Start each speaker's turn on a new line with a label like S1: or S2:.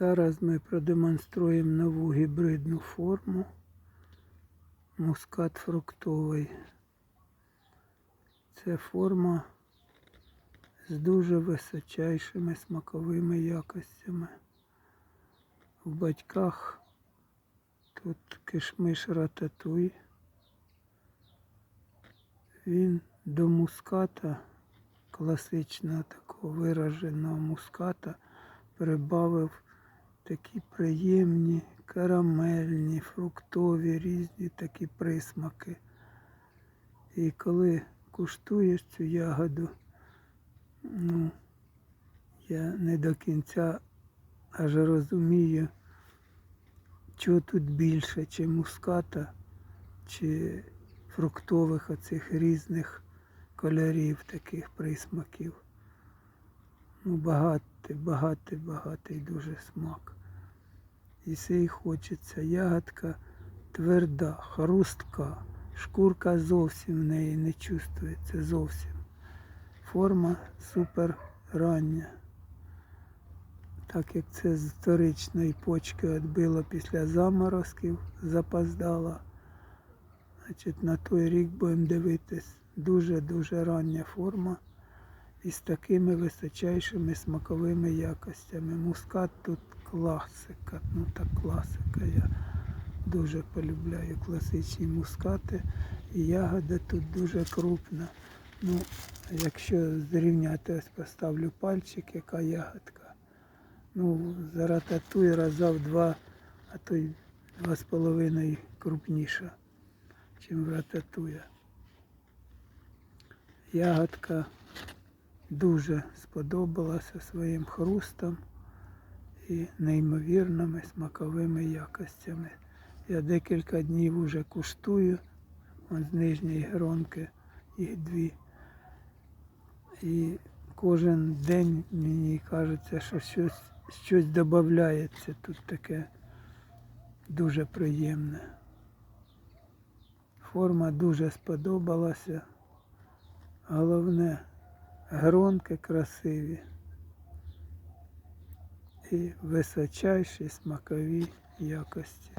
S1: Зараз ми продемонструємо нову гібридну форму. Мускат фруктовий. Це форма з дуже височайшими смаковими якостями. В батьках тут кишмиш рататуй. Він до муската, класичного такого вираженого муската, прибавив такі приємні, карамельні, фруктові, різні такі присмаки. І коли куштуєш цю ягоду, ну, я не до кінця аж розумію, чого тут більше, чи муската, чи фруктових оцих різних кольорів, таких присмаків. Ну, багатий, багатий, багатий дуже смак. І сей хочеться. Ягодка тверда, хрустка, шкурка зовсім в неї не чувствується зовсім. Форма супер рання. Так як це з вторичної почки відбило після заморозків, запоздала. Значить, на той рік будемо дивитись дуже-дуже рання форма із такими височайшими смаковими якостями. Мускат тут класика, ну так класика. Я дуже полюбляю класичні мускати. Ягода тут дуже крупна. Ну, якщо зрівняти, ось поставлю пальчик, яка ягодка. Ну, зарататує раза в два, а то й два з половиною крупніша, ніж рататуя. Ягодка дуже сподобалася своїм хрустом і неймовірними смаковими якостями. Я декілька днів уже куштую, з нижньої гронки їх дві. І кожен день мені кажеться, що щось, щось додається тут таке дуже приємне. Форма дуже сподобалася. Головне, гронки красиві і височайші смакові якості.